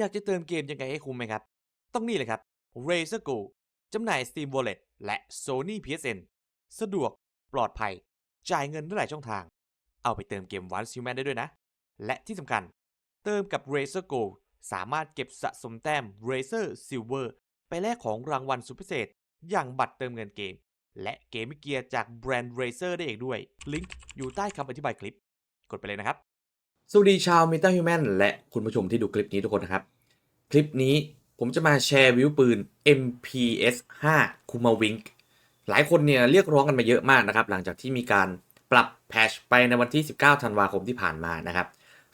อยากจะเติมเกมยังไงให้คุ้มไหมครับ ต้องนี่เลยครับ Razer Go จำหน่าย Steam Wallet และ Sony PSN สะดวกปลอดภัย จ่ายเงินได้หลายช่องทาง เอาไปเติมเกม Once Human ได้ด้วยนะ และที่สำคัญ เติมกับ Razer Go สามารถเก็บสะสมแต้ม Razer Silver ไปแลกของรางวัลสุดพิเศษ อย่างบัตรเติมเงินเกม และเกมเกียร์จากแบรนด์ Razer ได้เองด้วย ลิงก์อยู่ใต้คำอธิบายคลิป กดไปเลยนะครับ สวัสดีชาว Meta Human และคุณผู้ชมที่ดูคลิปนี้ทุกคนนะครับ คลิปนี้ผมจะมาแชร์วิวปืน MPS 5 Kuma Wink หลายคนเนี่ยเรียกร้องกันมาเยอะมากนะครับ หลังจากที่มีการปรับแพชไปในวันที่ 19 ธันวาคมที่ผ่านมานะครับ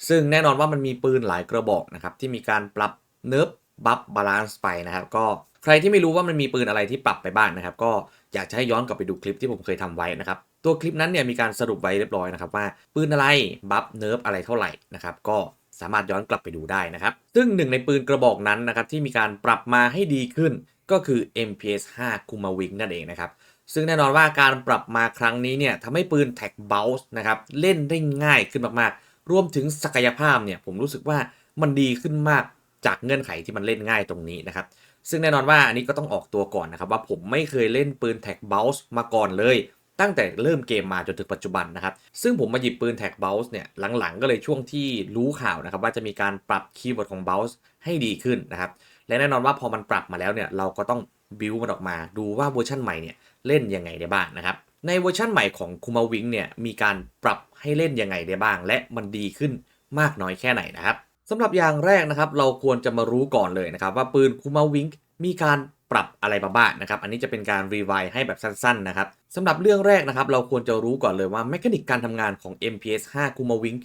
ซึ่งแน่นอนว่ามันมีปืนหลายกระบอกนะครับ ที่มีการปรับเนิร์ฟบัฟบาลานซ์ไปนะครับ ก็ ใครที่ไม่รู้ว่ามันมีปืนอะไรที่ปรับไปบ้างนะครับ ก็อยากจะให้ย้อนกลับไปดูคลิปที่ผมเคยทำไว้นะครับ ตัวคลิปนั้นเนี่ยมีการสรุปไว้เรียบร้อยนะครับว่าปืนอะไรบัฟเนิร์ฟอะไรเท่าไหร่นะครับก็สามารถย้อนกลับไปดูได้นะครับ ซึ่งหนึ่งในปืนกระบอกนั้นนะครับที่มีการปรับมาให้ดีขึ้นก็คือ MPS 5 Kuma Wing นั่นเองนะครับ ซึ่งแน่นอนว่าการปรับมาครั้งนี้เนี่ยทำให้ปืน Tag Bounce นะครับเล่นได้ง่ายขึ้นมากๆ รวมถึงศักยภาพเนี่ยผมรู้สึกว่ามันดีขึ้นมากจากเงื่อนไขที่มันเล่นง่ายตรงนี้นะครับ ซึ่งแน่นอนว่าอันนี้ก็ต้องออกตัวก่อนนะครับว่าผมไม่เคยเล่นปืน Tag Bounce มาก่อนเลยตั้งแต่เริ่มเกมมาจนถึงปัจจุบันนะครับ ซึ่งผมมาหยิบปืน Tag Bounce เนี่ยหลังๆ ก็เลยช่วงที่รู้ข่าวนะครับว่าจะมีการปรับคีย์เวิร์ดของ Bounce ให้ดีขึ้นนะครับ และแน่นอนว่าพอมันปรับมาแล้วเนี่ยเราก็ต้องบิวมันออกมาดูว่าเวอร์ชันใหม่เนี่ยเล่นยังไงได้บ้างนะครับ ในเวอร์ชันใหม่ของ Kuma Wing เนี่ยมีการปรับให้เล่นยังไงได้บ้าง และมันดีขึ้นมากน้อยแค่ไหนนะครับ สำหรับอย่างแรกนะครับ เราควรจะมารู้ก่อนเลยนะครับ ว่าปืน Kuma Wing มีการปรับอะไรมาบ้างนะครับ อันนี้จะเป็นการรีไวให้แบบสั้นๆนะครับสำหรับเรื่องแรกนะครับ เราควรจะรู้ก่อนเลยว่าแมคานิกการทำงานของ MPS 5 Kuma Wing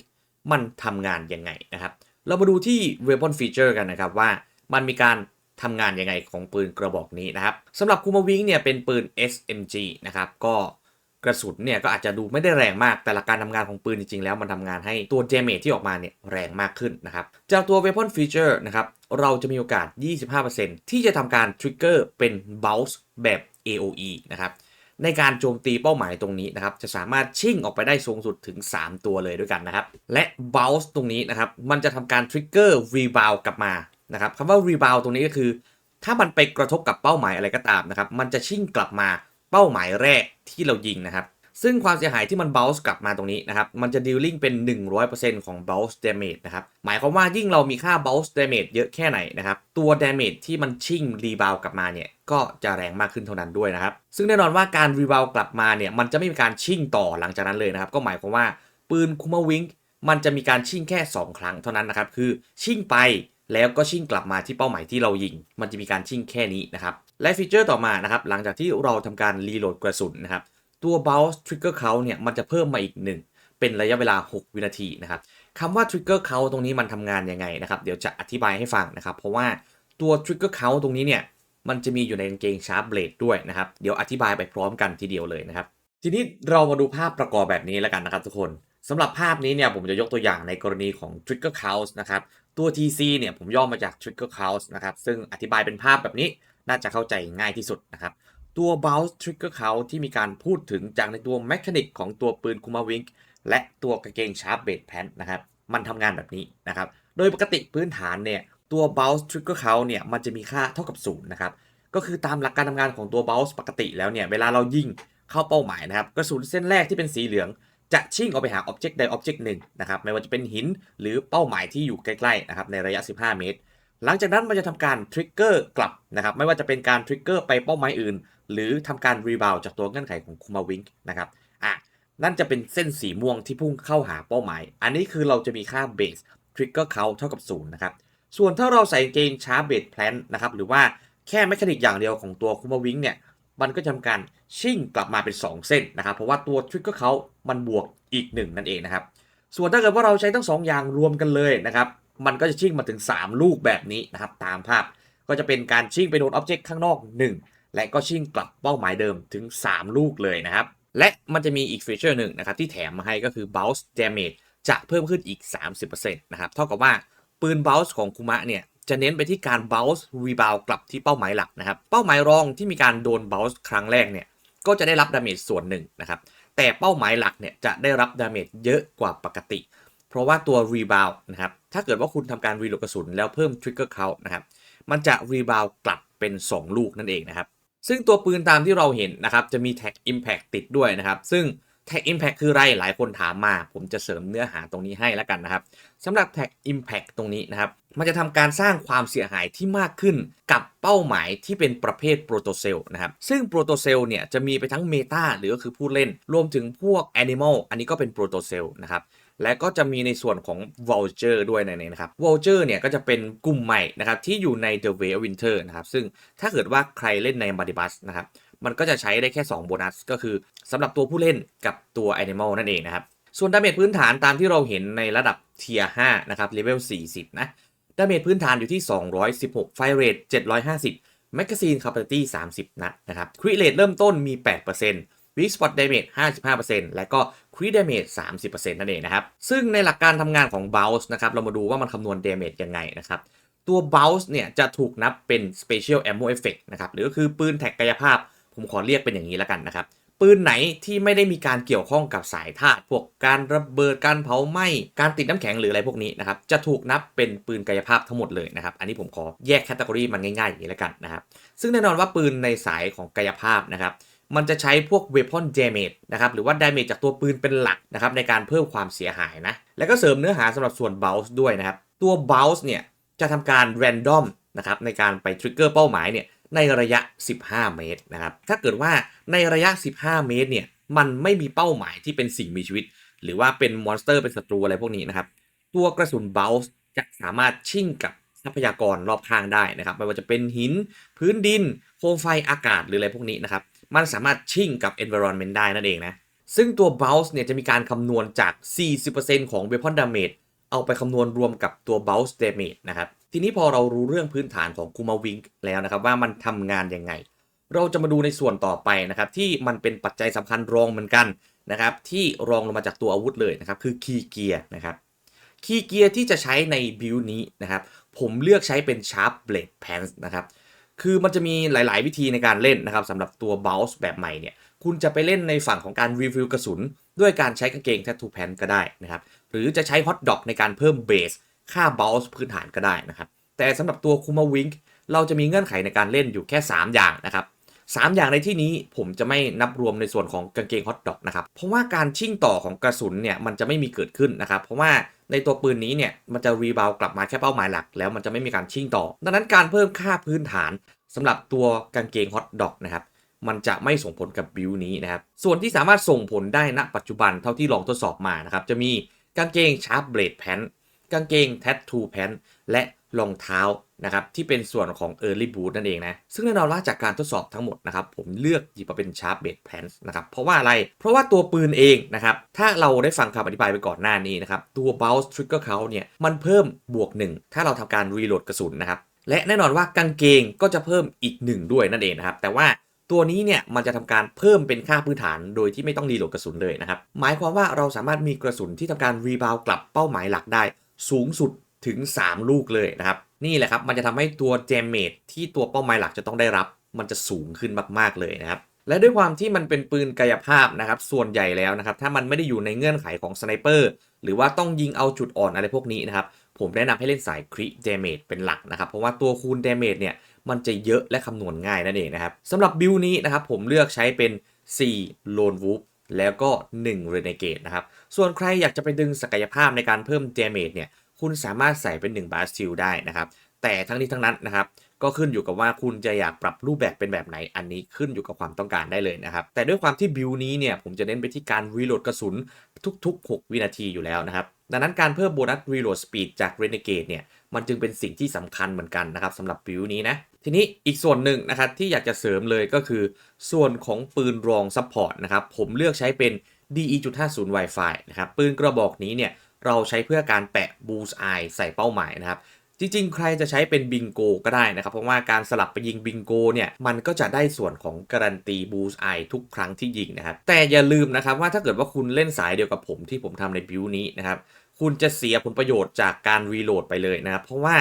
มันทำงานยังไงนะครับ เรามาดูที่ Weapon Feature กันนะครับว่ามันมีการทำงานยังไงของปืนกระบอกนี้นะครับสำหรับ Kuma Wing เนี่ยเป็นปืน SMG นะครับก็ กระสุนเนี่ยก็อาจจะดูไม่ได้แรงมาก แต่ละการทำงานของปืนจริงๆ แล้วมันทำงานให้ตัว damage ที่ออกมาเนี่ยแรงมากขึ้นนะครับ จากตัว weapon feature นะครับ เราจะมีโอกาส 25%ที่จะทำการ trigger เป็น bounce แบบ AOE นะครับในการโจมตีเป้าหมายตรงนี้นะครับ จะสามารถชิ่งออกไปได้สูงสุดถึง 3 ตัวเลยด้วยกันนะครับ และ bounce ตรงนี้นะครับ มันจะทำการ trigger rebound กลับมานะครับคำว่า rebound ตรงนี้ก็คือ ถ้ามันไปกระทบกับเป้าหมายอะไรก็ตามนะครับ มันจะชิ่งกลับมา เป้าหมายแรกที่เรายิงนะครับ ซึ่งความเสียหายที่มัน bounce กลับมาตรงนี้นะครับ มันจะ dealing เป็น 100%ของ bounce damage นะครับ หมายความว่ายิ่งเรามีค่า bounce damage เยอะแค่ไหนนะครับ ตัว damage ที่มันชิ่ง rebound กลับมาเนี่ยก็จะแรงมากขึ้นเท่านั้นด้วยนะครับ ซึ่งแน่นอนว่าการ rebound กลับมาเนี่ยมันจะไม่มีการชิ่งต่อหลังจากนั้นเลยนะครับ ก็หมายความว่าปืน Kuma Wing มันจะมีการชิ่งแค่ 2 ครั้งเท่านั้นนะครับ คือชิ่งไปแล้วก็ชิ่งกลับมาที่เป้าหมายที่เรายิง มันจะมีการชิ่งแค่นี้นะครับ และฟีเจอร์ต่อมานะครับหลังจากที่เราทำการรีโหลดกระสุนนะครับตัว bounce trigger count เนี่ยมันจะเพิ่มมาอีกหนึ่งเป็นระยะเวลา 6 วินาทีนะครับคำว่า trigger count ตรงนี้มันทำงานยังไงนะครับเดี๋ยวจะอธิบายให้ฟังนะครับเพราะว่าตัว trigger count ตรงนี้เนี่ยมันจะมีอยู่ในกางเกง sharp blade ด้วยนะครับเดี๋ยวอธิบายไปพร้อมกันทีเดียวเลยนะครับทีนี้เรามาดูภาพประกอบแบบนี้แล้วกันนะครับทุกคนสำหรับภาพนี้เนี่ยผมจะยกตัวอย่างในกรณีของ trigger count นะครับตัว TC เนี่ยผมย่อมาจาก trigger count นะครับซึ่งอธิบายเป็นภาพแบบนี้ น่าจะเข้าใจง่ายที่สุดนะครับตัว bounce trigger count ที่มีการพูดถึงจากในตัว mechanic ของตัวปืน Kuma Wing และตัวกางเกง Sharp Blade Pant นะครับมันทำงานแบบนี้นะครับโดยปกติพื้นฐานเนี่ยตัว bounce trigger count เนี่ยมันจะมีค่าเท่ากับ0นะครับก็คือตามหลักการทำงานของตัว bounce ปกติแล้วเนี่ยเวลาเรายิงเข้าเป้าหมายนะครับกระสุนเส้นแรกที่เป็นสีเหลือง จะชิ่งออกไปหา object ใด object หนึ่งนะครับไม่ว่าจะเป็นหินหรือเป้าหมายที่อยู่ใกล้ๆนะครับในระยะ 15 เมตร หลังจากนั้นมันจะทำการทริกเกอร์กลับนะครับ ไม่ว่าจะเป็นการทริกเกอร์ไปเป้าหมายอื่น หรือทำการรีบาวจากตัวเงื่อนไขของคูมาวิงนะครับอะนั่นจะเป็นเส้นสีม่วงที่พุ่งเข้าหาเป้าหมาย อันนี้คือเราจะมีค่าเบสทริกเกอร์เขาเท่ากับ0นะครับ ส่วนถ้าเราใส่เกงชาร์เบสแพลนนะครับ หรือว่าแค่แมคานิกอย่างเดียวของตัวคูมาวิงเนี่ย มันก็จะทำการชิ่งกลับมาเป็น 2 เส้นนะครับ เพราะว่าตัวทริกเกอร์เขามันบวกอีก 1 นั่นเองนะครับ ส่วนถ้าเกิดว่าเราใช้ทั้ง 2 อย่างรวมกันเลยนะครับ มันก็จะชิ่งมาถึง 3 ลูกแบบนี้นะครับตามภาพก็จะเป็นการชิ่งไปโดนอ็อบเจกต์ข้างนอก 1 และก็ชิ่งกลับเป้าหมายเดิมถึง 3 ลูกเลยนะครับ และมันจะมีอีกฟีเจอร์หนึ่งนะครับที่แถมมาให้ก็คือ bounce damage จะเพิ่มขึ้นอีก 30%นะครับเท่ากับว่าปืน bounce ของคุมะเนี่ยจะเน้นไปที่การ bounce rebound กลับที่เป้าหมายหลักนะครับเป้าหมายรองที่มีการโดน bounce ครั้งแรกเนี่ยก็จะได้รับดาเมจส่วนหนึ่งนะครับแต่เป้าหมายหลักเนี่ยจะได้รับดาเมจเยอะกว่าปกติ เพราะว่าตัว rebound นะครับ ถ้าเกิดว่าคุณทำการรีโหลดกระสุนแล้วเพิ่ม trigger count นะครับ มันจะ rebound กลับเป็น 2 ลูกนั่นเองนะครับ ซึ่งตัวปืนตามที่เราเห็นนะครับ จะมี tag impact ติดด้วยนะครับ ซึ่ง tag impact คืออะไรหลายคนถามมา ผมจะเสริมเนื้อหาตรงนี้ให้แล้วกันนะครับสำหรับ tag impact ตรงนี้นะครับ มันจะทำการสร้างความเสียหายที่มากขึ้นกับเป้าหมายที่เป็นประเภทโปรโตเซลนะครับ ซึ่งโปรโตเซลเนี่ยจะมีไปทั้งเมตาหรือก็คือผู้เล่น รวมถึงพวก Animal อันนี้ก็เป็นโปรโตเซลนะครับ และก็จะมีในส่วนของ Vulture ด้วยในนี้นะครับ Vulture เนี่ยก็จะเป็นกลุ่มใหม่นะครับที่อยู่ใน The Way of Winter นะครับซึ่งถ้าเกิดว่าใครเล่นใน m a d i b u s นะครับมันก็จะใช้ได้แค่ 2 โบนัส ก็คือสำหรับตัวผู้เล่นกับตัว Animal นั่นเองนะครับ ส่วนดาเมจพื้นฐานตามที่เราเห็นในระดับเทียร์5นะครับเลเวล 40 นะดาเมจพื้นฐานอยู่ที่ 216 ไฟเรท750แมกกาซีนคาปาซิตี้30 นัดนะครับคริเรทเริ่มต้นมี 8% วิสปอตเดาเมจ55%และก็คริดาเมจ30%นั่นเองนะครับ ซึ่งในหลักการทำงานของ b o u n c e นะครับ เรามาดูว่ามันคำนวณเดเมจยังไงนะครับ ตัว b o u n c e เนี่ยจะถูกนับเป็น Special Ammo Effect นะครับ หรือก็คือปืนแท็กกายภาพ ผมขอเรียกเป็นอย่างนี้แล้วกันนะครับ ปืนไหนที่ไม่ได้มีการเกี่ยวข้องกับสายธาตุพวกการระเบิดการเผาไหม้การติดน้ำแข็งหรืออะไรพวกนี้นะครับจะถูกนับเป็นปืนกายภาพทั้งหมดเลยนะครับอันนี้ผมขอแยกแคตตากรีมันง่ายๆอย่างนี้แล้วกันนะครับซึ่งแน่นอนว่าปืนในสายของกายภาพนะครับ มันจะใช้พวก weapon damage นะครับหรือว่า damage จากตัวปืนเป็นหลักนะครับในการเพิ่มความเสียหายนะ แล้วก็เสริมเนื้อหาสำหรับส่วน bounce ด้วยนะครับ ตัว bounce เนี่ยจะทำการ random นะครับในการไป trigger เป้าหมายเนี่ยในระยะ 15 เมตรนะครับ ถ้าเกิดว่าในระยะ 15 เมตรเนี่ยมันไม่มีเป้าหมายที่เป็นสิ่งมีชีวิต หรือว่าเป็นมอนสเตอร์เป็นศัตรูอะไรพวกนี้นะครับ ตัวกระสุนเบลส์จะสามารถชิ่งกับทรัพยากรรอบข้างได้นะครับ ไม่ว่าจะเป็นหิน พื้นดิน โคมไฟอากาศหรืออะไรพวกนี้นะครับ มันสามารถชิ่งกับ environment ได้นั่นเองนะ ซึ่งตัว b o u n c e เนี่ยจะมีการคำนวณจาก 40%ของ weapon damage เอาไปคำนวณรวมกับตัว bounce damage นะครับ ทีนี้พอเรารู้เรื่องพื้นฐานของ Kuma Wing แล้วนะครับว่ามันทำงานยังไง เราจะมาดูในส่วนต่อไปนะครับที่มันเป็นปัจจัยสำคัญรองเหมือนกันนะครับที่รองลงมาจากตัวอาวุธเลยนะครับคือคีย์เกียร์นะครับคีย์เกียร์ที่จะใช้ในบิลนี้นะครับผมเลือกใช้เป็น Sharp Blade Pants นะครับ คือมันจะมีหลาย ๆ วิธีในการเล่นนะครับสำหรับตัวบ o u n c แบบใหม่เนี่ย คุณจะไปเล่นในฝั่งของการรีฟิลกระสุน ด้วยการใช้กางเกง Tattoo Pants ก็ได้นะครับ หรือจะใช้ฮอตดอกในการเพิ่มเบสค่าบ o u n c พื้นฐานก็ได้นะครับ แต่สำหรับตัวคูมาวิงเราจะมีเงื่อนไขในการเล่นอยู่แค่ 3 อย่างนะครับ 3 อย่างในที่นี้ผมจะไม่นับรวมในส่วนของกางเกงฮอตดอกนะครับ เพราะว่าการชิ่งต่อของกระสุนเนี่ยมันจะไม่มีเกิดขึ้นนะครับ เพราะว่าในตัวปืนนี้เนี่ยมันจะรีบาวกลับมาแค่เป้าหมายหลัก แล้วมันจะไม่มีการชิ่งต่อ ดังนั้นการเพิ่มค่าพื้นฐานสำหรับตัวกางเกงฮอตดอกนะครับมันจะไม่ส่งผลกับบิวนี้นะครับ ส่วนที่สามารถส่งผลได้ณปัจจุบันเท่าที่ลองทดสอบมานะครับ จะมีกางเกงชาร์ปเบลดแพนกางเกงแท t ทูแพนและรองเท้า นะครับที่เป็นส่วนของ Early Boot นั่นเองนะ ซึ่งแน่นอนว่าจากการทดสอบทั้งหมดนะครับ ผมเลือกหยิบมาเป็น Sharp b a d Pants นะครับ เพราะว่าอะไร เพราะว่าตัวปืนเองนะครับ ถ้าเราได้ฟังคำอธิบายไปก่อนหน้านี้นะครับ ตัว Bounce Trigger Count เนี่ย มันเพิ่มบวก 1 ถ้าเราทำการรีโหลดกระสุนนะครับ และแน่นอนว่ากางเกงก็จะเพิ่มอีก 1 ด้วยนั่นเองนะครับ แต่ว่าตัวนี้เนี่ยมันจะทำการเพิ่มเป็นค่าพื้นฐานโดยที่ไม่ต้องรีโหลดกระสุนเลยนะครับ หมายความว่าเราสามารถมีกระสุนที่ทำการรีบาวกลับเป้าหมายหลักได้ สูงสุดถึง 3 ลูกเลยนะครับ นี่แหละครับมันจะทำให้ตัวเจมเมจที่ตัวเป้าหมายหลักจะต้องได้รับ มันจะสูงขึ้นมากๆเลยนะครับและด้วยความที่มันเป็นปืนกายภาพนะครับส่วนใหญ่แล้วนะครับถ้ามันไม่ได้อยู่ในเงื่อนไขของสไนเปอร์หรือว่าต้องยิงเอาจุดอ่อนอะไรพวกนี้นะครับผมแนะนำให้เล่นสายคริเดเมจเป็นหลักนะครับเพราะว่าตัวคูณเดเมจเนี่ยมันจะเยอะและคำนวณง่ายนั่นเองนะครับสำหรับบิลนี้นะครับผมเลือกใช้เป็น 4 Lone Wolf แล้วก็ 1 Renegade นะครับส่วนใครอยากจะไปดึงศักยภาพในการเพิ่ม damage เนี่ย คุณสามารถใส่เป็น1 b a s t i l ได้นะครับ แต่ทั้งนี้ทั้งนั้นนะครับ ก็ขึ้นอยู่กับว่าคุณจะอยากปรับรูปแบบเป็นแบบไหน อันนี้ขึ้นอยู่กับความต้องการได้เลยนะครับ แต่ด้วยความที่บิลนี้เนี่ยผมจะเน้นไปที่การรีโหลดกระสุนทุก ๆ 6 วินาทีอยู่แล้วนะครับ ดังนั้นการเพิ่มโบนัสรีโหลดสปีดจาก Renegade เนี่ย มันจึงเป็นสิ่งที่สำคัญเหมือนกันนะครับสำหรับบิลนี้นะทีนี้อีกส่วนหนึ่งนะครับที่อยากจะเสริมเลยก็คือ ส่วนของปืนรองซัพพอร์ตนะครับผมเลือกใช้เป็น DE.50 Wi-Fi นะครับปืนกระบอกนี้เนี่ย เราใช้เพื่อการแปะ Bull's Eye ใส่เป้าหมายนะครับจริงๆ ใครจะใช้เป็นบิงโกก็ได้นะครับ เพราะว่าการสลับไปยิงบิงโกเนี่ย มันก็จะได้ส่วนของการันตี Bull's Eye ทุกครั้งที่ยิงนะครับ แต่อย่าลืมนะครับว่าถ้าเกิดว่าคุณเล่นสายเดียวกับผมที่ผมทำในบิวนี้นะครับ คุณจะเสียผลประโยชน์จากการรีโหลดไปเลยนะครับ เพราะว่า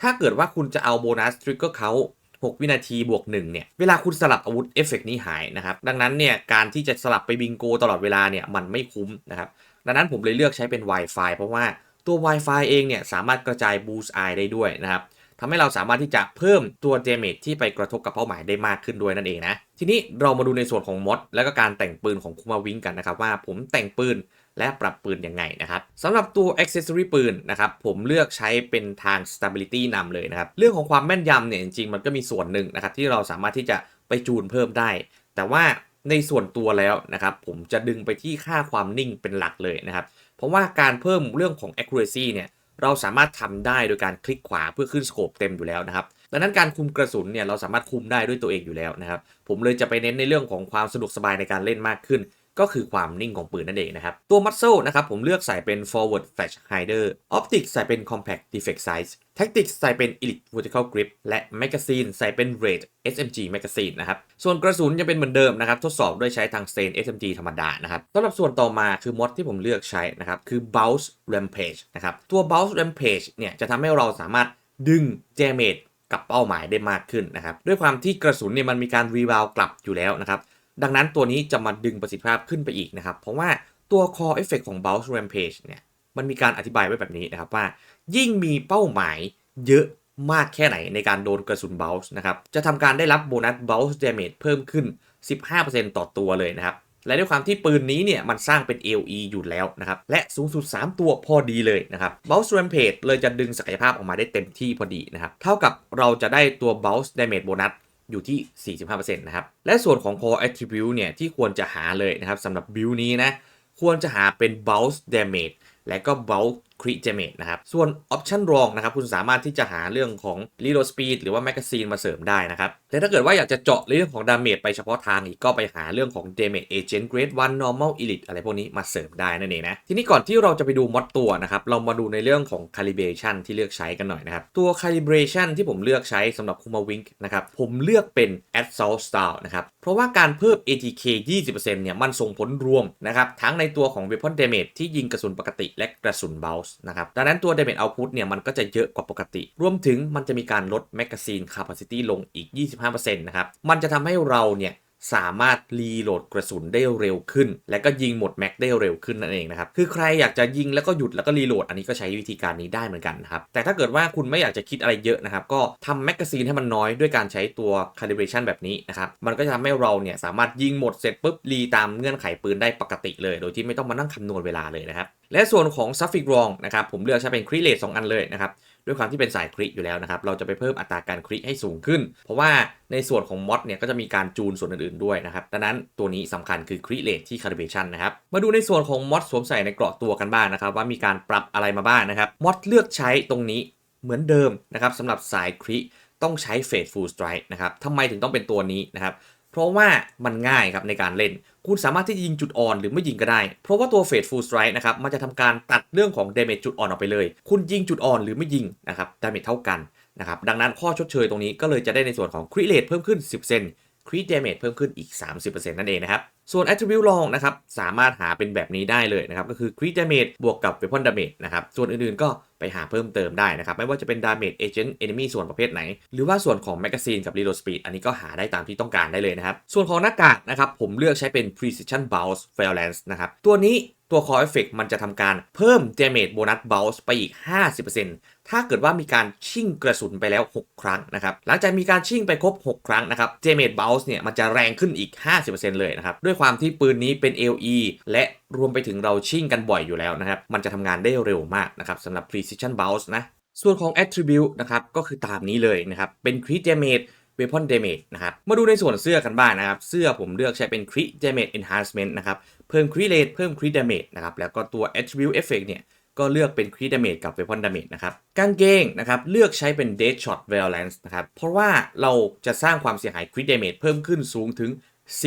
ถ้าเกิดว่าคุณจะเอาโบนัสทริกเกอร์เขา6 วินาทีบวก1เนี่ย เวลาคุณสลับอาวุธเอฟเฟกต์นี้หายนะครับ ดังนั้นเนี่ย การที่จะสลับไปบิงโกตลอดเวลาเนี่ย มันไม่คุ้มนะครับ ดังนั้นผมเลยเลือกใช้เป็น Wi-Fi เพราะว่าตัว Wi-Fi เองเนี่ยสามารถกระจาย Boost Eye ได้ด้วยนะครับทำให้เราสามารถที่จะเพิ่มตัว damage ที่ไปกระทบกับเป้าหมายได้มากขึ้นด้วยนั่นเองนะ ทีนี้เรามาดูในส่วนของมอดและก็การแต่งปืนของคุมาวิงกันนะครับว่าผมแต่งปืนและปรับปืนยังไงนะครับสำหรับตัว accessory ปืนนะครับผมเลือกใช้เป็นทาง stability นำเลยนะครับ เรื่องของความแม่นยำเนี่ยจริงๆมันก็มีส่วนหนึ่งนะครับที่เราสามารถที่จะไปจูนเพิ่มได้ แต่ว่า ในส่วนตัวแล้วนะครับผมจะดึงไปที่ค่าความนิ่งเป็นหลักเลยนะครับ เพราะว่าการเพิ่มเรื่องของ accuracy เนี่ยเราสามารถทำได้โดยการคลิกขวาเพื่อขึ้นสโคปเต็มอยู่แล้วนะครับดังนั้นการคุมกระสุนเนี่ยเราสามารถคุมได้ด้วยตัวเองอยู่แล้วนะครับ ผมเลยจะไปเน้นในเรื่องของความสะดวกสบายในการเล่นมากขึ้น ก็คือความนิ่งของปืนนั่นเองนะครับ ตัว Muscle นะครับผมเลือกใส่เป็น forward flash hider optics ใส่เป็น compact defect size tactics ใส่เป็น elite vertical grip และ magazine ใส่เป็น red SMG magazine นะครับ ส่วนกระสุนจะเป็นเหมือนเดิมนะครับ ทดสอบด้วยใช้ทาง stain SMG ธรรมดานะครับสำหรับส่วนต่อมาคือมอดที่ผมเลือกใช้นะครับ คือ bounce rampage นะครับ ตัว bounce rampage เนี่ยจะทำให้เราสามารถดึง damage กับเป้าหมายได้มากขึ้นนะครับ ด้วยความที่กระสุนเนี่ยมันมีการรีบาวกลับอยู่แล้วนะครับ ดังนั้นตัวนี้จะมาดึงประสิทธิภาพขึ้นไปอีกนะครับ เพราะว่าตัว core effect ของ bounce rampage เนี่ยมันมีการอธิบายไว้แบบนี้นะครับว่า ยิ่งมีเป้าหมายเยอะมากแค่ไหนในการโดนกระสุน bounce นะครับจะทำการได้รับโบนัส bounce damage เพิ่มขึ้น 15%ต่อตัวเลยนะครับและด้วยความที่ปืนนี้เนี่ยมันสร้างเป็น LE อยู่แล้วนะครับ และสูงสุด 3 ตัวพอดีเลยนะครับ Bounce Rampage เลยจะดึงศักยภาพออกมาได้เต็มที่พอดีนะครับ เท่ากับเราจะได้ตัว Bounce Damage Bonus อยู่ที่ 45%นะครับ และส่วนของ Core Attribute เนี่ยที่ควรจะหาเลยนะครับสำหรับ build นี้นะ ควรจะหาเป็น Bounce Damage และก็ Bounce Crit Damage นะครับ ส่วน Option รองนะครับ คุณสามารถที่จะหาเรื่องของ Reload Speed หรือว่า Magazine มาเสริมได้นะครับ แต่ถ้าเกิดว่าอยากจะเจาะเรื่องของ Damage ไปเฉพาะทางอีกก็ไปหาเรื่องของ Damage Agent Grade 1 Normal Elite อะไรพวกนี้มาเสริมได้นั่นเองนะ ทีนี้ก่อนที่เราจะไปดูมอดตัวนะครับ เรามาดูในเรื่องของ Calibration ที่เลือกใช้กันหน่อยนะครับ ตัว Calibration ที่ผมเลือกใช้สำหรับ Kuma Wink นะครับ ผมเลือกเป็น Assault Style นะครับ เพราะว่าการเพิ่ม ATK 20%เนี่ยมันส่งผลรวมนะครับทั้งในตัวของ Weapon Damage ที่ยิงกระสุนปกติและกระสุน Bounce นะครับ ดังนั้นตัว Damage Output เนี่ยมันก็จะเยอะกว่าปกติ รวมถึงมันจะมีการลด Magazine Capacity ลงอีก 25%นะครับ มันจะทำให้เราเนี่ยสามารถรีโหลดกระสุนได้เร็วขึ้น และก็ยิงหมดแม็กได้เร็วขึ้นนั่นเองนะครับ คือใครอยากจะยิงแล้วก็หยุดแล้วก็รีโหลดอันนี้ก็ใช้วิธีการนี้ได้เหมือนกันนะครับ แต่ถ้าเกิดว่าคุณไม่อยากจะคิดอะไรเยอะนะครับ ก็ทำแมกกาซีนให้มันน้อยด้วยการใช้ตัว calibration แบบนี้นะครับ มันก็จะทำให้เราเนี่ยสามารถยิงหมดเสร็จปุ๊บรีตามเงื่อนไขปืนได้ปกติเลย โดยที่ไม่ต้องมานั่งคำนวณเวลาเลยนะครับ และส่วนของ suffix wrong นะครับผมเลือกใช้เป็น crit rate 2อันเลยนะครับด้วยความที่เป็นสายคริอยู่แล้วนะครับ เราจะไปเพิ่มอัตราการคริให้สูงขึ้น เพราะว่าในส่วนของมอดเนี่ยก็จะมีการจูนส่วนอื่นๆด้วยนะครับ ดังนั้นตัวนี้สำคัญคือคริเลทที่ calibration นะครับ มาดูในส่วนของมอดสวมใส่ในเกราะตัวกันบ้างนะครับ ว่ามีการปรับอะไรมาบ้างนะครับ มอดเลือกใช้ตรงนี้เหมือนเดิมนะครับสำหรับสายคริต้องใช้เฟสฟูลสไตร์นะครับทำไมถึงต้องเป็นตัวนี้นะครับ เพราะว่ามันง่ายครับในการเล่น คุณสามารถที่จะยิงจุดอ่อนหรือไม่ยิงก็ได้ เพราะว่าตัวเฟดฟูลสไตร์นะครับมันจะทำการตัดเรื่องของเดเมจจุดอ่อนออกไปเลย คุณยิงจุดอ่อนหรือไม่ยิงนะครับดาเมจเท่ากันนะครับดังนั้นข้อชดเชยตรงนี้ก็เลยจะได้ในส่วนของคริเลตเพิ่มขึ้น 10 เซน คริดาเมจเพิ่มขึ้นอีก 30%นั่นเองนะครับ ส่วน attribute รองนะครับ สามารถหาเป็นแบบนี้ได้เลยนะครับ ก็คือ crit damage บวกกับ weapon damage นะครับ ส่วนอื่นๆก็ไปหาเพิ่มเติมได้นะครับ ไม่ว่าจะเป็น damage agent enemy ส่วนประเภทไหน หรือว่าส่วนของ magazine กับ reload speed อันนี้ก็หาได้ตามที่ต้องการได้เลยนะครับ ส่วนของหน้ากากนะครับ ผมเลือกใช้เป็น precision bounce violence นะครับ ตัวนี้ตัว core effect มันจะทำการเพิ่ม damage bonus bounce ไปอีก 50% ถ้าเกิดว่ามีการชิ่งกระสุนไปแล้ว 6 ครั้งนะครับหลังจากมีการชิ่งไปครบ 6 ครั้งนะครับ damage bounce เนี่ยมันจะแรงขึ้นอีก 50%เลยนะครับด้วยความที่ปืนนี้เป็น LE และรวมไปถึงเราชิ่งกันบ่อยอยู่แล้วนะครับมันจะทำงานได้เร็วมากนะครับสำหรับ precision bounce นะส่วนของ attribute นะครับก็คือตามนี้เลยนะครับเป็น crit damage weapon damage นะครับมาดูในส่วนเสื้อกันบ้างนะครับ เสื้อผมเลือกใช้เป็น crit damage enhancement นะครับเพิ่ม crit rate เพิ่ม crit damage นะครับแล้วก็ตัว attribute effect เนี่ย ก็เลือกเป็น crit damage กับ weapon damage นะครับกางเกงนะครับเลือกใช้เป็น dead shot violence นะครับเพราะว่าเราจะสร้างความเสียหาย crit damage เพิ่มขึ้นสูงถึง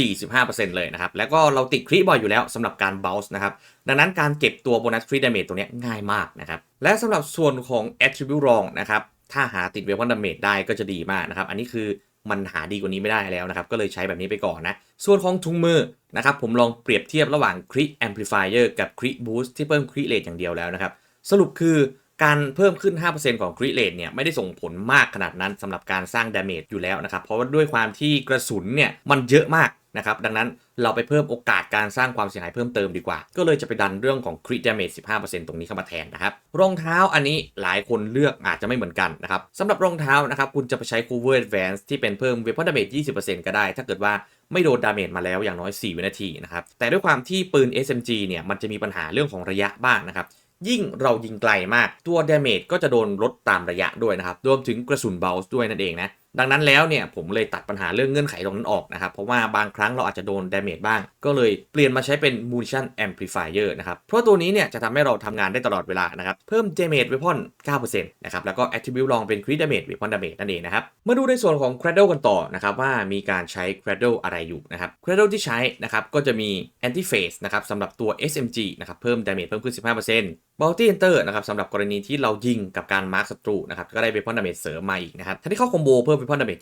45%เลยนะครับ แล้วก็เราติดคริบ่อยอยู่แล้วสำหรับการ bounce นะครับ ดังนั้นการเก็บตัวโบนัส crit damage ตัวนี้ง่ายมากนะครับ และสำหรับส่วนของ attribute รองนะครับ ถ้าหาติด weapon damage ได้ก็จะดีมากนะครับ อันนี้คือ มันหาดีกว่านี้ไม่ได้แล้วนะครับ ก็เลยใช้แบบนี้ไปก่อนนะ ส่วนของถุงมือนะครับ ผมลองเปรียบเทียบระหว่างคริแอมพลิฟายเออร์กับคริบูสที่เพิ่มคริเลตอย่างเดียวแล้วนะครับ สรุปคือ การเพิ่มขึ้น 5%ของ crit rate เนี่ยไม่ได้ส่งผลมากขนาดนั้นสำหรับการสร้าง damage อยู่แล้วนะครับ เพราะว่าด้วยความที่กระสุนเนี่ยมันเยอะมากนะครับ ดังนั้นเราไปเพิ่มโอกาสการสร้างความเสียหายเพิ่มเติมดีกว่า ก็เลยจะไปดันเรื่องของ crit damage 15%ตรงนี้เข้ามาแทนนะครับ รองเท้าอันนี้หลายคนเลือกอาจจะไม่เหมือนกันนะครับสำหรับรองเท้านะครับคุณจะไปใช้ cover advance ที่เป็นเพิ่ม weapon damage 20%ก็ได้ ถ้าเกิดว่าไม่โดนดาเมจมาแล้วอย่างน้อย 4 วินาทีนะครับ แต่ด้วยความที่ปืน SMG เนี่ยมันจะมีปัญหาเรื่องของระยะบ้างนะครับ ยิ่งเรายิงไกลมากตัวดาเมจก็จะโดนลดตามระยะด้วยนะครับรวมถึงกระสุนเบลส์ด้วยนั่นเองนะดังนั้นแล้วเนี่ยผมเลยตัดปัญหาเรื่องเงื่อนไขตรงนั้นออกนะครับ เพราะว่าบางครั้งเราอาจจะโดนดาเมจบ้าง ก็เลยเปลี่ยนมาใช้เป็น munition amplifier นะครับ เพราะตัวนี้เนี่ยจะทำให้เราทำงานได้ตลอดเวลานะครับ เพิ่ม damage weapon 9%นะครับ แล้วก็ attribute ลองเป็น crit damage weapon damage นั่นเองนะครับ มาดูในส่วนของ cradle กันต่อนะครับ ว่ามีการใช้ cradle อะไรอยู่นะครับ cradle ที่ใช้นะครับก็จะมี anti phase นะครับสำหรับตัว SMG นะครับเพิ่ม damage เพิ่มขึ้น 15% เบลตี้เอนเตอร์นะครับสำหรับกรณีที่เรายิงกับการมาร์คศัตรูนะครับก็ได้เบพอนดาเมจเสริมมาอีกนะครับทันที่เข้าคอมโบเพิ่มเบพอนดาเมจ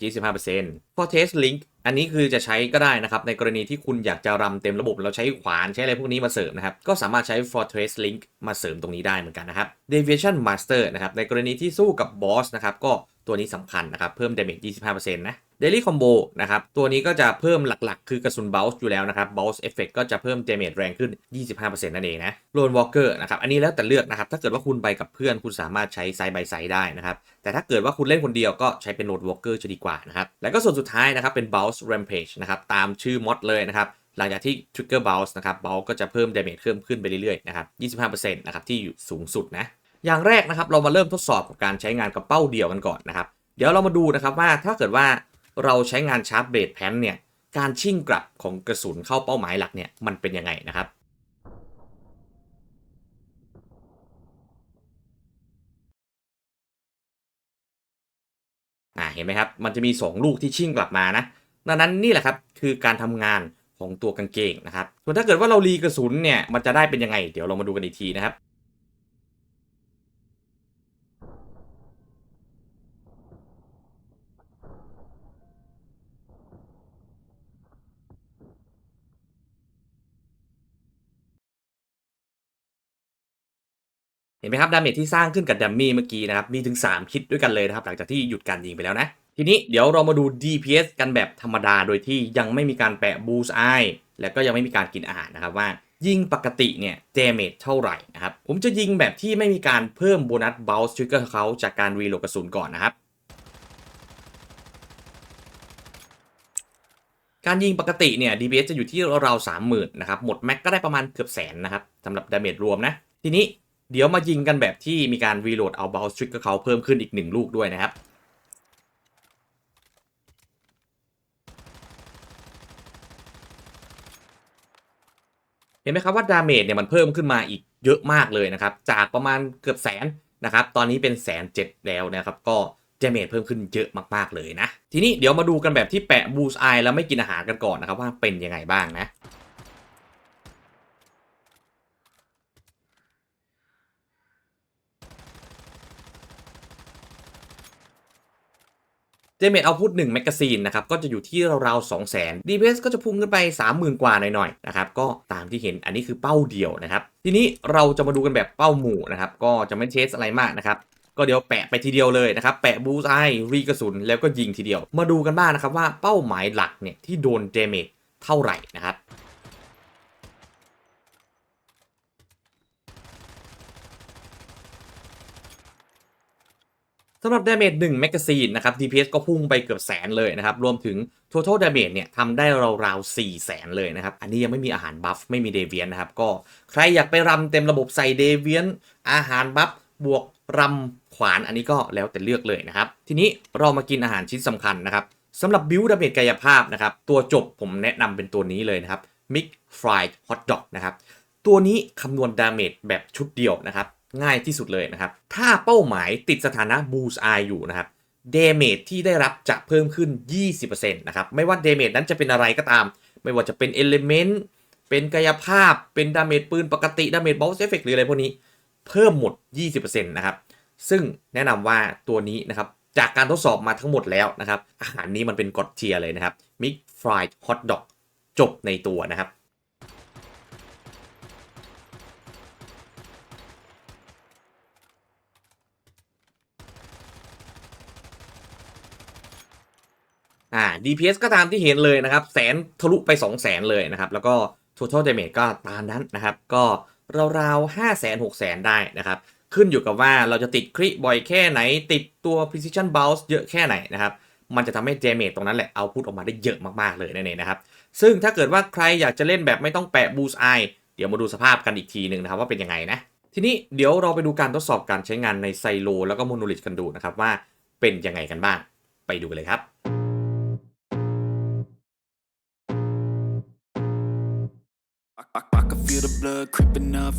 25%พอเทสลิงก์อันนี้คือจะใช้ก็ได้นะครับ ในกรณีที่คุณอยากจะรำเต็มระบบ เราใช้ขวานใช้อะไรพวกนี้มาเสริมนะครับ ก็สามารถใช้ fortress link มาเสริมตรงนี้ได้เหมือนกันนะครับ deviation master นะครับ ในกรณีที่สู้กับบอสนะครับ ก็ ตัวนี้สำคัญนะครับ เพิ่ม damage 25%นะ daily combo นะครับ ตัวนี้ก็จะเพิ่มหลักๆ คือกระสุน bounce อยู่แล้วนะครับ bounce effect ก็จะเพิ่ม damage แรงขึ้น 25%นั่นเองนะ lone walker นะครับ อันนี้แล้วแต่เลือกนะครับ ถ้าเกิดว่าคุณไปกับเพื่อนคุณสามารถใช้ side by side ได้นะครับ แต่ถ้าเกิดว่าคุณเล่นคนเดียวก็ใช้เป็น lone walker จะดีกว่านะครับ แล้วก็ส่วนสุดท้ายนะครับเป็น bounce rampage นะครับ ตามชื่อมอดเลยนะครับหลังจากที่ trigger bounce นะครับ bounce ก็จะเพิ่ม damage เพิ่มขึ้นไปเรื่อยๆ นะครับ 25%นะครับ ที่อยู่สูงสุดนะ อย่างแรกนะครับเรามาเริ่มทดสอบกับการใช้งานกับเป้าเดียวกันก่อนนะครับ เดี๋ยวเรามาดูนะครับว่าถ้าเกิดว่าเราใช้งานชาร์ปเบรดแพนเนี่ยการชิ่งกลับของกระสุนเข้าเป้าหมายหลักเนี่ยมันเป็นยังไงนะครับอ่าเห็นไหมครับ มันจะมี 2 ลูกที่ชิ่งกลับมานะดังนั้นนี่แหละครับคือการทำงานของตัวกางเกงนะครับ ส่วนถ้าเกิดว่าเรารีกระสุนเนี่ยมันจะได้เป็นยังไง เดี๋ยวเรามาดูกันอีกทีนะครับ ห็นไหมครับดาเมจที่สร้างขึ้นกับดัมมี่เมื่อกี้นะครับมีถึง 3 คิดด้วยกันเลยนะครับหลังจากที่หยุดการยิงไปแล้วนะ ทีนี้เดี๋ยวเรามาดู DPS กันแบบธรรมดาโดยที่ยังไม่มีการแปะบูสไอและก็ยังไม่มีการกินอาหารนะครับว่ายิงปกติเนี่ยเดเมจเท่าไหร่นะครับผมจะยิงแบบที่ไม่มีการเพิ่มโบนัสบ o ลส์ทริกเกอร์เขาจากการรีโหลดกระสุนก่อนนะครับการยิงปกติเนี่ย DPS จะอยู่ที่ราวๆ30,000นะครับ หมดแม็กก็ได้ประมาณเกือบแสนนะครับสำหรับดาเมจรวมนะ ทีนี้ เดี๋ยวมายิงกันแบบที่มีการรีโหลดเอาบ o ลส์ทริกกอร์เขาเพิ่มขึ้นอีก1ลูกด้วยนะครับเห็นไหมครับว่าดาเมจเนี่ยมันเพิ่มขึ้นมาอีกเยอะมากเลยนะครับ จากประมาณเกือบแสนนะครับ ตอนนี้เป็นแสนเจ็ดแล้วนะครับ ก็ดาเมจเพิ่มขึ้นเยอะมากๆเลยนะ ทีนี้เดี๋ยวมาดูกันแบบที่แปะบูสไอแล้วไม่กินอาหารกันก่อนนะครับว่าเป็นยังไงบ้างนะ เจเมดเอาพุทหนึ่งแมกกาซีนนะครับก็จะอยู่ที่ราวๆสองแสนดีเพสก็จะพุ่งขึ้นไป 30,000 กว่าหน่อยๆนะครับก็ตามที่เห็นอันนี้คือเป้าเดียวนะครับ ทีนี้เราจะมาดูกันแบบเป้าหมู่นะครับก็จะไม่เทสอะไรมากนะครับก็เดี๋ยวแปะไปทีเดียวเลยนะครับ แปะบูสไอรีกระสุนแล้วก็ยิงทีเดียว มาดูกันบ้างนะครับว่าเป้าหมายหลักเนี่ยที่โดนเดเมจเท่าไหร่นะครับำหรับ damage 1 magazine นะครับ DPS ก็พุ่งไปเกือบแสนเลยนะครับ รวมถึง total damage เนี่ยทำได้ราวๆ 4 แสนเลยนะครับ อันนี้ยังไม่มีอาหารบัฟ ไม่มีเดเวียนนะครับ ก็ใครอยากไปรำเต็มระบบใส่เดเวียน อาหารบัฟ บวกรำขวานอันนี้ก็แล้วแต่เลือกเลยนะครับ ทีนี้เรามากินอาหารชิ้นสำคัญนะครับสำหรับบิวดาเมจกายภาพนะครับ ตัวจบผมแนะนำเป็นตัวนี้เลยนะครับ Mix Fried Hot Dog นะครับ ตัวนี้คำนวณดาเมจแบบชุดเดียวนะครับ ง่ายที่สุดเลยนะครับ ถ้าเป้าหมายติดสถานะ Bull's Eye อยู่นะครับเดเมจที่ได้รับจะเพิ่มขึ้น 20%นะครับ ไม่ว่าเดเมจนั้นจะเป็นอะไรก็ตาม ไม่ว่าจะเป็นเอลิเมนต์เป็นกายภาพ เป็นดาเมจปืนปกติ ดาเมจบอสเอฟเฟกหรืออะไรพวกนี้ เพิ่มหมด 20%นะครับ ซึ่งแนะนำว่าตัวนี้นะครับ จากการทดสอบมาทั้งหมดแล้วนะครับ อาหารนี้มันเป็นกอดเทียเลยนะครับ Mix Fried Hot Dog จบในตัวนะครับ DPS ก็ตามที่เห็นเลยนะครับ แสนทะลุไป 2 0 0แสนเลยนะครับ แล้วก็ total damage ก็ตามนั้นนะครับ ก็ราวๆ5 0 0 0 0 6 0 0 0 0ได้นะครับ ขึ้นอยู่กับว่าเราจะติดคริบ่อยแค่ไหน ติดตัว precision bounce เยอะแค่ไหนนะครับ มันจะทำให้ damage ตรงนั้นแหละเอาพุทออกมาได้เยอะมากๆเลยนั่นเองนะครับ ซึ่งถ้าเกิดว่าใครอยากจะเล่นแบบไม่ต้องแปะ boost eye เดี๋ยวมาดูสภาพกันอีกทีหนึ่งนะครับว่าเป็นยังไงนะทีนี้เดี๋ยวเราไปดูการทดสอบการใช้งานในไซโล แล้วก็โมโนลิทกันดูนะครับว่าเป็นยังไงกันบ้าง ไปดูกันเลยครับ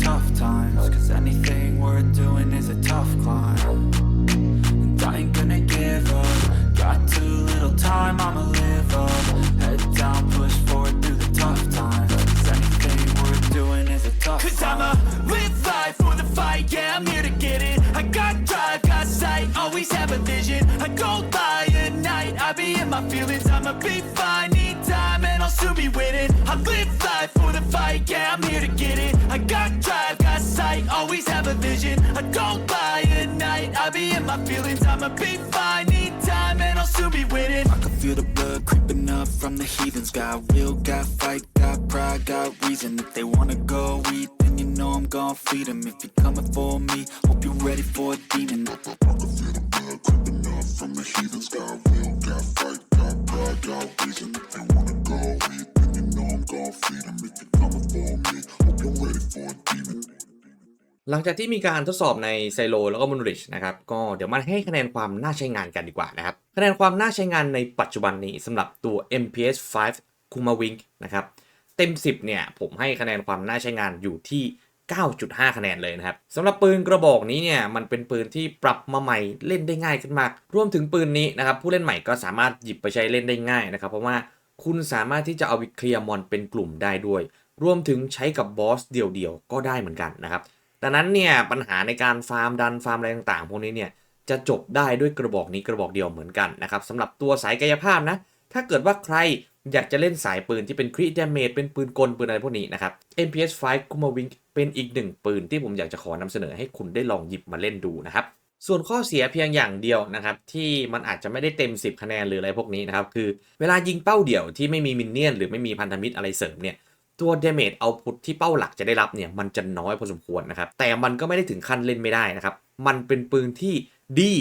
tough times. Cause anything worth doing is a tough climb. And I ain't gonna give up. Got too little time, I'ma live up. Head down, push forward through the tough times. Cause anything worth doing is a tough Cause climb. I'ma live life for the fight, yeah, I'm here to get it. I got drive, got sight, always have a vision. I don't lie at night, I be in my feelings. I'ma be fine, need time, and I'll soon be winning. I live life for the fight, yeah, I'm here to always have a vision. I don't lie at night, I be in my feelings. I'ma be fine, need time, and I'll soon be winning. I can feel the blood creeping up from the heathens. Got will, got fight, got pride, got reason. If they wanna go eat, then you know I'm gonna feed 'em. If you're coming for me, hope you're ready for a demon. หลังจากที่มีการทดสอบในไซโลแล้วก็ม o นริชนะครับ ก็เดี๋ยวมาให้คะแนนความน่าใช้งานกันดีกว่านะครับ คะแนนความน่าใช้งานในปัจจุบันนี้สำหรับตัว MPS 5 Kuma Wing นะครับ เต็ม 10 เนี่ย ผมให้คะแนนความน่าใช้งานอยู่ที่ 9.5 คะแนนเลยนะครับสำหรับปืนกระบอกนี้เนี่ย มันเป็นปืนที่ปรับมาใหม่เล่นได้ง่ายขึ้นมาก รวมถึงปืนนี้นะครับ ผู้เล่นใหม่ก็สามารถหยิบไปใช้เล่นได้ง่ายนะครับ เพราะว่าคุณสามารถที่จะเอาไปเคลียร์มอนเป็นกลุ่มได้ด้วย รวมถึงใช้กับบอสเดี่ยวๆก็ได้เหมือนกันนะครับ ดังนั้นเนี่ยปัญหาในการฟาร์มดันฟาร์มอะไรต่างๆ พวกนี้เนี่ยจะจบได้ด้วยกระบอกนี้กระบอกเดียวเหมือนกันนะครับสำหรับตัวสายกายภาพนะ ถ้าเกิดว่าใครอยากจะเล่นสายปืนที่เป็นคริดเมจเป็นปืนกลปืนอะไรพวกนี้นะครับ MPS 5 Kuma Wing เป็นอีกหนึ่งปืนที่ผมอยากจะขอนำเสนอให้คุณได้ลองหยิบมาเล่นดูนะครับส่วนข้อเสียเพียงอย่างเดียวนะครับ ที่มันอาจจะไม่ได้เต็ม 10 คะแนนหรืออะไรพวกนี้นะครับ คือเวลายิงเป้าเดี่ยวที่ไม่มีมินเนี่ยนหรือไม่มีพันธมิตรอะไรเสริมเนี่ย ตัว damage output ที่เป้าหลักจะได้รับเนี่ยมันจะน้อยพอสมควรนะครับ แต่มันก็ไม่ได้ถึงขั้นเล่นไม่ได้นะครับ มันเป็นปืนที่ดี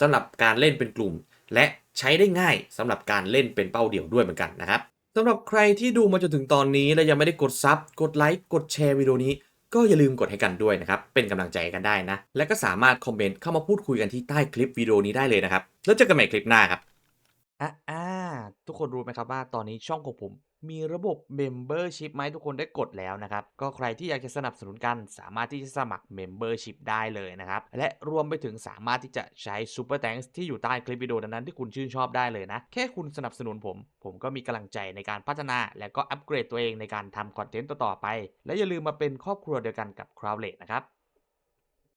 สำหรับการเล่นเป็นกลุ่ม และใช้ได้ง่ายสำหรับการเล่นเป็นเป้าเดี่ยวด้วยเหมือนกันนะครับสำหรับใครที่ดูมาจนถึงตอนนี้และยังไม่ได้กดซับกดไลค์กดแชร์วิดีโอนี้ก็อย่าลืมกดให้กันด้วยนะครับ เป็นกำลังใจกันได้นะ และก็สามารถคอมเมนต์เข้ามาพูดคุยกันที่ใต้คลิปวิดีโอนี้ได้เลยนะครับ แล้วเจอกันใหม่คลิปหน้าครับอะอ่าทุกคนรู้ไหมครับว่าตอนนี้ช่องของผม มีระบบ Membership ไหมทุกคนได้กดแล้วนะครับ ก็ใครที่อยากจะสนับสนุนกันสามารถที่จะสมัคร Membership ได้เลยนะครับ และรวมไปถึงสามารถที่จะใช้ Super Thanks ที่อยู่ใต้คลิปวิดีโอนั้นที่คุณชื่นชอบได้เลยนะ แค่คุณสนับสนุนผม ผมก็มีกำลังใจในการพัฒนา และก็อัปเกรดตัวเองในการทำคอนเทนต์ต่อๆไป และอย่าลืมมาเป็นครอบครัวเดียวกันกับ c r o w d l e นะครับ